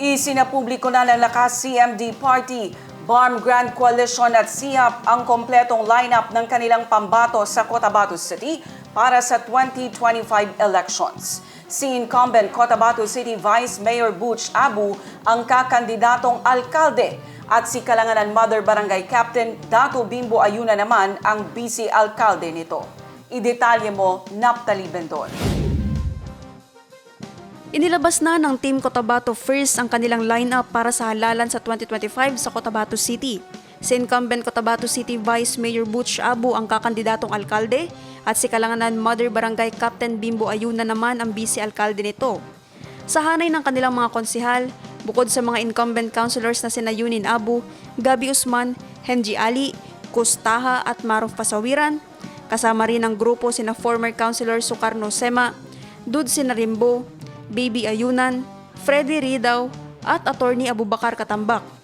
Isinapubliko na ng lakas CMD Party, BARM Grand Coalition at SIAP ang kompletong lineup ng kanilang pambato sa Cotabato City para sa 2025 elections. Si incumbent Cotabato City Vice Mayor Butch Abu ang kakandidatong alkalde at si Kalanganan Mother Barangay Captain Dato Bimbo Ayuna naman ang vice alkalde nito. Idetalye mo, Naptali Bendon. Inilabas na ng Team Cotabato First ang kanilang lineup para sa halalan sa 2025 sa Cotabato City. Si incumbent Cotabato City Vice Mayor Butch Abu ang kakandidatong alkalde at si Kalanganan Mother Barangay Captain Bimbo Ayuna naman ang vice-alkalde nito. Sa hanay ng kanilang mga konsihal, bukod sa mga incumbent councilors na sina Yunin Abu, Gabi Usman, Henji Ali, Kustaha at Maruf Pasawiran, kasama rin ang grupo sina former councilor Sukarno Sema, Dud Sinarimbo, Baby Ayunan, Freddy Ridaw at Attorney Abubakar Katambak.